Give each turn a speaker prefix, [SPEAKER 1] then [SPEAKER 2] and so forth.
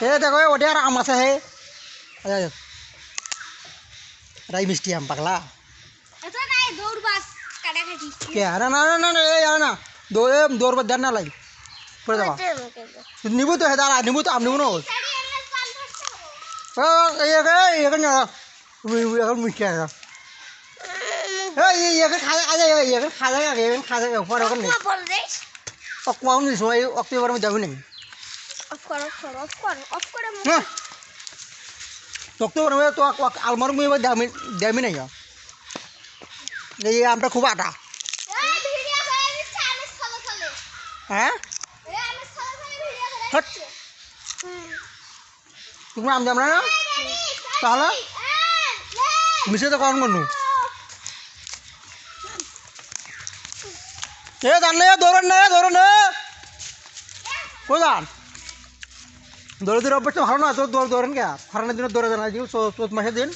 [SPEAKER 1] এ দেখো এ ওটা আর আম আছে হে আচ্ছা, আচ্ছা। রাই মিষ্টি আম পাগলা না না না না আরে না দৌড় এ দৌড় দেন না লাই পড়ে যাবা নিবো তো হে দাঁড়া নিবো তো আম নিবো না এখানে মিষ্টি আছে এখানে খাজা খাজা এখানে খাজা এখানে খাজা পরে ওখানে অকমান নিছো এই অক্টোবর মধ্যে যাবি নাকি
[SPEAKER 2] কর অফ কর অফ কর অফ করে
[SPEAKER 1] অক্টোবর তো আলমার মুই দামি দামি নাই এই আমটা খুব আটা। হ্যাঁ? তুমি আম যাম না? না তাহলে? মিশে তো কখন করনু? এ জান নে দৌড়ন নে। দৌড়ন নে যান দৌড়ে দৌড়ে অভ্যাসটা ভালো না তোর দৌড় দৌড়েন কে খরানের দিনে দৌড়ে যান আজকে চৌত মাসের দিন